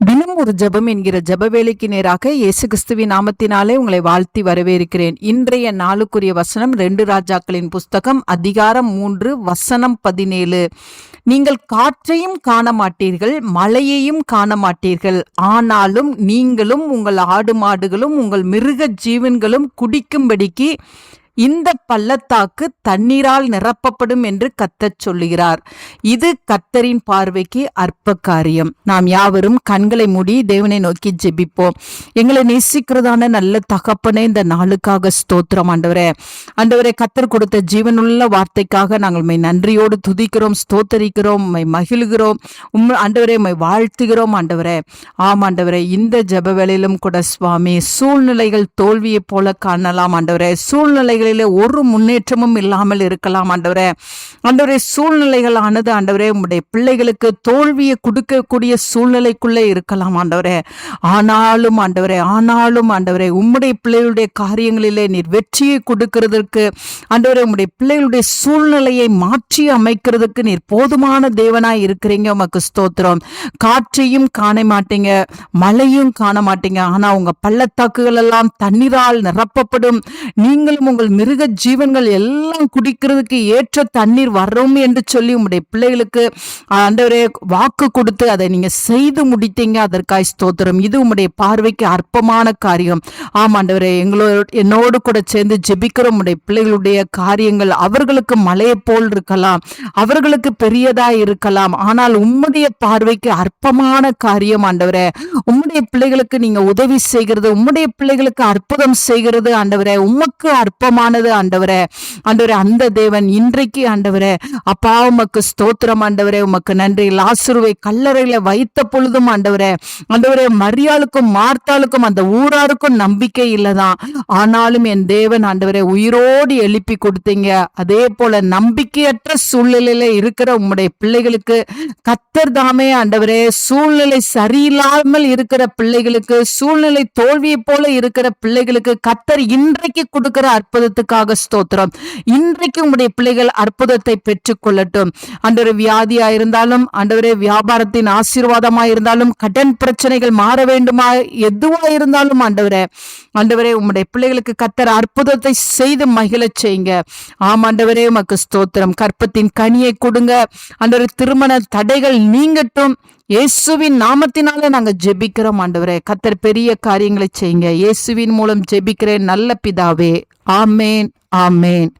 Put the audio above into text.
தினம் ஒரு ஜபம் என்கிற ஜப வேலைக்கு நேராக இயேசு கிறிஸ்துவின் நாமத்தினாலே உங்களை வாழ்த்தி வரவேற்கிறேன். இன்றைய நாளுக்குரிய வசனம் ரெண்டு ராஜாக்களின் புஸ்தகம் அதிகாரம் மூன்று வசனம் பதினேழு. நீங்கள் காற்றையும் காண மாட்டீர்கள் மழையையும் காண மாட்டீர்கள் ஆனாலும் நீங்களும் உங்கள் ஆடு மாடுகளும் உங்கள் மிருக ஜீவன்களும் குடிக்கும்படிக்கு இந்த பள்ளத்தாக்கு தண்ணீரால் நிரப்பப்படும் என்று கத்தச் சொல்லுகிறார். இது கத்தரின் பார்வைக்கு அற்ப காரியம் நாம் யாவரும் கண்களை மூடி தேவனை நோக்கி ஜெபிப்போம். எங்களை நேசிக்கிறதான நல்ல தகப்பனே இந்த நாளுக்காக ஸ்தோத்திரம் ஆண்டவரே. ஆண்டவரே கத்தர் கொடுத்த ஜீவனுள்ள வார்த்தைக்காக நாங்கள் மை நன்றியோடு துதிக்கிறோம் ஸ்தோத்தரிக்கிறோம் மை மகிழ்கிறோம் உம் ஆண்டவரே மை வாழ்த்துகிறோம் ஆண்டவரே. ஆம் ஆண்டவரே இந்த ஜப வேளையிலும் கூட சுவாமி சூழ்நிலைகள் தோல்வியைப் போல காணலாம் ஆண்டவரே. சூழ்நிலைகள் காரியங்களிலே ஒரு முன்னேற்றமும் இல்லாமல் இருக்கலாம் ஆண்டவரே. ஆண்டவரே சூழ்நிலைகளானது ஆண்டவரே உங்களுடைய பிள்ளைகளுக்கு தோல்வியை கொடுக்கக்கூடிய சூழ்நிலைக்குள்ளே இருக்கலாம் ஆண்டவரே. ஆனாலும் ஆண்டவரே ஆனாலும் ஆண்டவரே உம்முடைய பிள்ளைகளுடைய காரியங்களிலே நீர் வெற்றியை கொடுக்கிறதற்கு ஆண்டவரே உம்முடைய பிள்ளைகளுடைய சூழ்நிலையை மாற்றி அமைக்கிறதுக்கு நீர் போதுமான தேவனாய் இருக்கிறீங்க உமக்கு ஸ்தோத்திரம். காற்றையும் காண மாட்டீங்க மழையும் காண மாட்டீங்க ஆனா உங்க பள்ளத்தாக்குகள் எல்லாம் தண்ணீரால் நிரப்பப்படும். நீங்களும் உங்கள் மிருக ஜீவன்கள் எல்லாம் குடிக்கிறதுக்கு ஏற்ற தண்ணீர் வரும் என்று சொல்லி உங்களுடைய பிள்ளைகளுக்கு ஆண்டவரே வாக்கு கொடுத்து அதை நீங்க செய்து முடித்தீங்க. அதற்காய் ஸ்தோத்திரம். இது உங்களுடைய பார்வைக்கு அற்பமான காரியம். ஆம் ஆண்டவரே எங்களோட என்னோடு கூட சேர்ந்து ஜெபிக்கிற உடைய பிள்ளைகளுடைய காரியங்கள் அவர்களுக்கு மலையை போல் இருக்கலாம். அவர்களுக்கு பெரியதா இருக்கலாம். ஆனால் உம்முடைய பார்வைக்கு அற்பமான காரியம் ஆண்டவரே. உம்முடைய பிள்ளைகளுக்கு நீங்க உதவி செய்கிறது உம்முடைய பிள்ளைகளுக்கு அற்புதம் செய்கிறது ஆண்டவரே. உமக்கு அற்பமானது ஆண்டவரே. ஆண்டவரே அந்த தேவன் இன்றைக்கு ஆண்டவரே. அப்பா உமக்கு ஸ்தோத்திரம் ஆண்டவரே. உமக்கு நன்றி. லாசுருவை கல்லறையில வைத்த பொழுதும் ஆண்டவரே. ஆண்டவரே மரியாளுக்கும் மார்த்தாளுக்கும் அந்த ஊராருக்கும் நம்பிக்கை இல்லதான். ஆனாலும் என் தேவன் ஆண்டவரே உயிரோடு எழுப்பி கொடுத்தீங்க. அதே போல நம்பிக்கையற்ற சூழ்நிலையில இருக்கிற உம்முடைய பிள்ளைகளுக்கு கத்தர் தாமே ஆண்டவரே சூழ்நிலை சரியில்லாமல் இருக்கிற பிள்ளைகளுக்கு சூழ்நிலை தோல்வியை போல இருக்கிற பிள்ளைகளுக்கு கத்தர் இன்றைக்கு கொடுக்கிற அற்புதத்தை அற்புதத்துக்காக ஸ்தோத்திரம் இன்றைக்கு உங்களுடைய பிள்ளைகள் அற்புதத்தை பெற்றுக் கொள்ளட்டும் ஆண்டவரே வியாதியா இருந்தாலும் அன்றவரே வியாபாரத்தின் ஆசீர்வாதமா இருந்தாலும் கடன் பிரச்சனைகள் மாற வேண்டுமா எதுவா இருந்தாலும் ஆண்டவரே ஆண்டவரே உங்களுடைய பிள்ளைகளுக்கு கத்தர் அற்புதத்தை செய்து மகிழச் செய்யுங்க ஆம் ஆண்டவரே உமக்கு ஸ்தோத்திரம் கற்பத்தின் கனியை கொடுங்க அன்றொரு திருமண தடைகள் நீங்கட்டும் இயேசுவின் நாமத்தினால நாங்க ஜெபிக்கிறோம் ஆண்டவரே கத்தர் பெரிய காரியங்களை செய்யுங்க இயேசுவின் மூலம் ஜெபிக்கிறேன் நல்ல பிதாவே ஆமேன் ஆமேன்